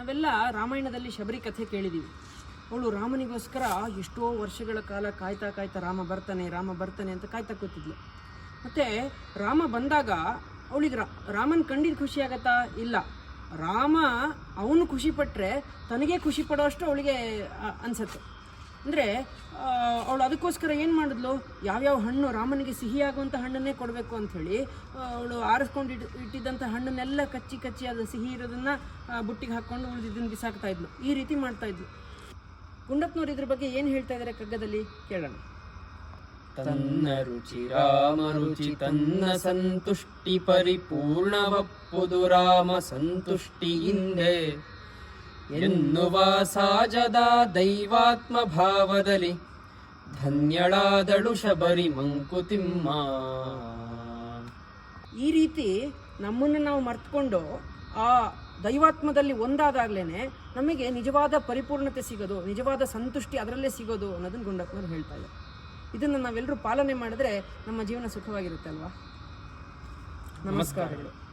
ನಾವೆಲ್ಲ ರಾಮಾಯಣದಲ್ಲಿ ಶಬರಿ ಕಥೆ ಕೇಳಿದ್ದೀವಿ ಅವಳು ರಾಮನಿಗೋಸ್ಕರ ಎಷ್ಟೋ ವರ್ಷಗಳ ಕಾಲ ಕಾಯ್ತಾ ಕಾಯ್ತಾ ರಾಮ ಬರ್ತಾನೆ ರಾಮ ಬರ್ತಾನೆ ಅಂತ ಕಾಯ್ತಾ ಕೂತಿದ್ಲು. ಮತ್ತು ರಾಮ ಬಂದಾಗ ಅವಳಿಗೆ ರಾಮನ್ ಕಂಡಿದ್ದು ಖುಷಿ ಆಗತ್ತಾ? ಇಲ್ಲ. ರಾಮ ಅವನು ಖುಷಿ ಪಟ್ಟರೆ ತನಗೆ ಖುಷಿ ಪಡೋಷ್ಟು ಅವಳಿಗೆ ಅನ್ಸತ್ತೆ. ಅಂದರೆ ಅವಳು ಅದಕ್ಕೋಸ್ಕರ ಏನು ಮಾಡಿದ್ಲು? ಯಾವ್ಯಾವ ಹಣ್ಣು ರಾಮನಿಗೆ ಸಿಹಿಯಾಗುವಂಥ ಹಣ್ಣನ್ನೇ ಕೊಡಬೇಕು ಅಂಥೇಳಿ ಅವಳು ಆರಿಸ್ಕೊಂಡು ಇಟ್ ಇಟ್ಟಿದ್ದಂಥ ಹಣ್ಣನ್ನೆಲ್ಲ ಕಚ್ಚಿ ಕಚ್ಚಿ ಅದು ಸಿಹಿ ಇರೋದನ್ನು ಬುಟ್ಟಿಗೆ ಹಾಕ್ಕೊಂಡು ಉಳಿದಿದ್ದನ್ನು ಬಿಸಾಕ್ತಾ ಇದ್ಲು. ಈ ರೀತಿ ಮಾಡ್ತಾ ಇದ್ಲು. ಗುಂಡಪ್ಪನವ್ರು ಇದ್ರ ಬಗ್ಗೆ ಏನು ಹೇಳ್ತಾ ಇದ್ದಾರೆ ಕಗ್ಗದಲ್ಲಿ? ಕೇಳೋಣ. ತನ್ನ ರುಚಿ ರಾಮ ರುಚಿ, ತನ್ನ ಸಂತುಷ್ಟಿ ಪರಿಪೂರ್ಣವಪ್ಪುದು ರಾಮ ಸಂತುಷ್ಟಿಯಿಂದೆ ಎನ್ನುವ ಸಾಜದ ದೈವಾತ್ಮ ಭಾವದಲ್ಲಿ ಧನ್ಯಳಾದಳು ಶಬರಿ ಮಂಕುತಿಮ್ಮ. ಈ ರೀತಿ ನಮ್ಮನ್ನು ನಾವು ಮರ್ತ್ಕೊಂಡು ಆ ದೈವಾತ್ಮದಲ್ಲಿ ಒಂದಾದಾಗ್ಲೇನೆ ನಮಗೆ ನಿಜವಾದ ಪರಿಪೂರ್ಣತೆ ಸಿಗೋದು, ನಿಜವಾದ ಸಂತುಷ್ಟಿ ಅದರಲ್ಲೇ ಸಿಗೋದು ಅನ್ನೋದನ್ನ ಗುಂಡಪ್ಪನವ್ರು ಹೇಳ್ತಾ ಇದ್ದಾರೆ. ಇದನ್ನು ನಾವೆಲ್ಲರೂ ಪಾಲನೆ ಮಾಡಿದ್ರೆ ನಮ್ಮ ಜೀವನ ಸುಖವಾಗಿರುತ್ತೆ ಅಲ್ವಾ? ನಮಸ್ಕಾರಗಳು.